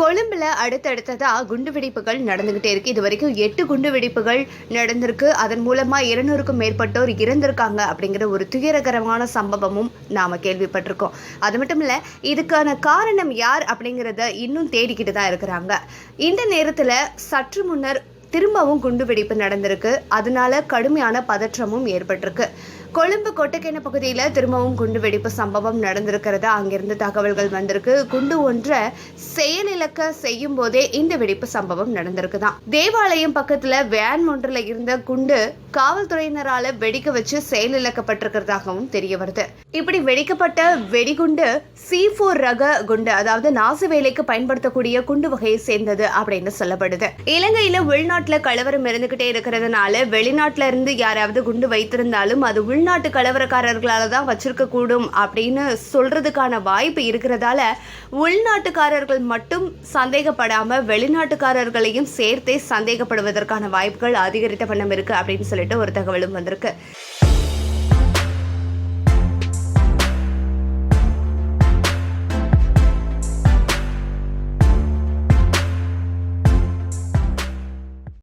கொழும்புல அடுத்தடுத்ததா குண்டுவெடிப்புகள் நடந்துகிட்டே இருக்கு. இது வரைக்கும் எட்டு குண்டுவெடிப்புகள் நடந்திருக்கு. அதன் மூலமா இருநூறுக்கும் மேற்பட்டோர் இறந்திருக்காங்க அப்படிங்கிற ஒரு துயரகரமான சம்பவமும் நாம கேள்விப்பட்டிருக்கோம். அது மட்டும் இல்ல இதுக்கான காரணம் யார் அப்படிங்கிறத இன்னும் தேடிக்கிட்டு தான் இருக்கிறாங்க. இந்த நேரத்துல சற்று முன்னர் திரும்பவும் குண்டுவெடிப்பு நடந்திருக்கு. அதனால கடுமையான பதற்றமும் ஏற்பட்டிருக்கு. கொழும்பு கொட்டக்கேன பகுதியில் திரும்பவும் குண்டு வெடிப்பு சம்பவம் நடந்திருக்கிறதா. அங்கிருந்து தகவல்கள் வந்திருக்கு. குண்டு ஒன்றை செயலிழக்க செய்யும் போதே இந்த வெடிப்பு சம்பவம் நடந்திருக்குதான் தேவாலயம் பக்கத்துல வேன் ஒன்றில் இருந்த குண்டு காவல்துறையினரால வெடிக்க வச்சு செயலிழக்கப்பட்டிருக்கிறதாகவும் தெரிய வருது. இப்படி வெடிக்கப்பட்ட வெடிகுண்டு சி ஃபோர் ரக குண்டு அதாவது நாசு வேலைக்கு பயன்படுத்தக்கூடிய குண்டு வகையை சேர்ந்தது அப்படின்னு சொல்லப்படுது. இலங்கையில உள்நாட்டுல கலவரம் இருந்துகிட்டே இருக்கிறதுனால வெளிநாட்டுல இருந்து யாராவது குண்டு வைத்திருந்தாலும் அது உள் உள்நாட்டு கலவரக்காரர்களால் தான் வச்சிருக்க கூடும் அப்படின்னு சொல்றதுக்கான வாய்ப்பு இருக்கிறதால உள்நாட்டுக்காரர்கள் மட்டும் சந்தேகப்படாமல் வெளிநாட்டுக்காரர்களையும் சேர்த்தே சந்தேகப்படுவதற்கான வாய்ப்புகள் அதிகரித்த வண்ணம் இருக்கு அப்படின்னு சொல்லிட்டு ஒரு தகவலும் வந்திருக்கு.